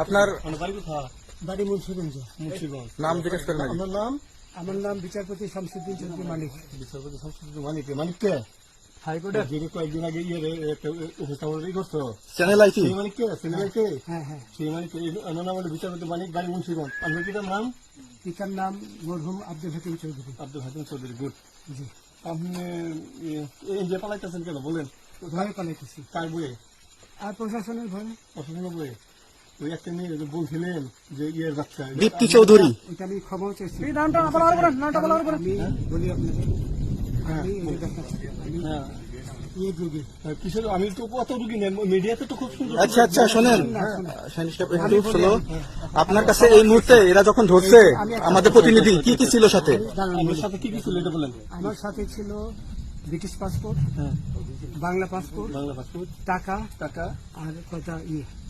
আপনার বাড়ি বাড়ি মুন্সিগঞ্জ। মুন্সিগঞ্জ নাম জিজ্ঞেস করেন। আপনার নাম আমার নাম বিচারপতি শামসুদ্দিন চৌধুরী মালিক। বিচারপতি সংস্কৃতি মানিক মানিককে হাইকোর্টের যিনি কয়েকদিন আগে ইয়ে উপস্থাপন করছ চ্যানেল সেই সিনেমাকে হ্যাঁ হ্যাঁ। সেই মানিক আমার নাম হলো বিচারপতি মানিক বাড়ি মুন্সিগঞ্জ। আপনার কিটার নাম? পিতার নাম মরহুম আব্দুল হাকিম চৌধুরী। আব্দুল হাকিম চৌধুরী গুড। জি। আপনি এই যে পালাইতেছেন কেন? বলেন। ভয়ে পালাইতেছি। কার আর প্রশাসনের ভয়ে অসুবিধা বইয়ে? ওই একটা মেয়ে যে বলছিলেন যে ইয়ের বাচ্চা দীপ্তি চৌধুরী। এটা আমি ক্ষমাও চাইছি। নামটা বলার পরে নামটা বলার পরে বলি আপনাদের আমি এই দেখাচ্ছি আমি হ্যাঁ। ইয়ে যুগে কিসের আমি তো কত রুগী নেন মিডিয়াতে তো খুব সুন্দর আচ্ছা আচ্ছা শোনেন। শোনো। আপনার কাছে এই মুহূর্তে এরা যখন ধরছে আমাদের প্রতিনিধি কি কি ছিল সাথে? আমার সাথে কি কি ছিল এটা বলেন। আমার সাথে ছিল ব্রিটিশ পাসপোর্ট হ্যাঁ। বাংলা পাসপোর্ট বাংলা পাসপোর্ট টাকা টাকা। আর কটা ইয়ে।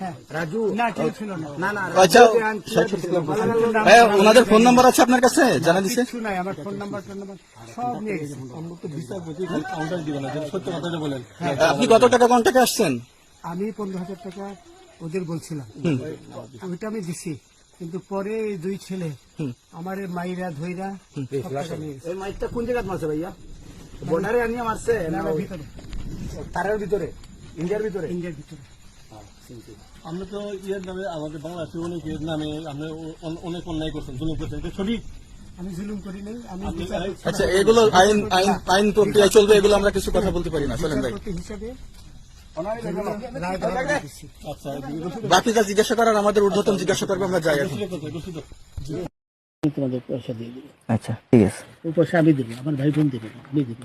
হ্যাঁ। আচ্ছা হ্যাঁ ওনাদের ফোন নাম্বার আছে আপনার কাছে? জানা বলেন। আপনি কত টাকা কন্টাক্টে আসছেন? আমি পনেরো হাজার টাকা ওদের বলছিলাম। ওইটা আমি দিছি কিন্তু পরে দুই ছেলে আমার এই মাইরা ধইরা নিয়ে মাইকটা কোন জায়গায় মারছে ভাইয়া? বর্ডারে আনিয়ে মারছে না না, ভিতরে। তারের ভিতরে? ইন্ডিয়ার ভিতরে? ইন্ডিয়ার ভিতরে। আমরা তো ইয়ের নামে আমাদের বাংলাদেশে অনেক ইয়ের নামে আপনি অ- অনেক অন্যায় করছেন জুলুম করছেন সঠিক? আমি জুলুম করি নাই আমি আচ্ছা এগুলো আইন আইন আইন প্রক্রিয়া চলবে এগুলো আমরা কিছু কথা বলতে পারি না চলেন ভাই। হিসাবে আচ্ছা রসিদ বাকি যা জিজ্ঞাসা করার আমাদের ঊর্ধ্বতন জিজ্ঞাসা করবে আমরা যাই তোমাদের পয়সা দিয়ে দেবো। আচ্ছা ঠিক আছে। পয়সা আমি দেবো আমার ভাই বোন দেবে আমি দেবো।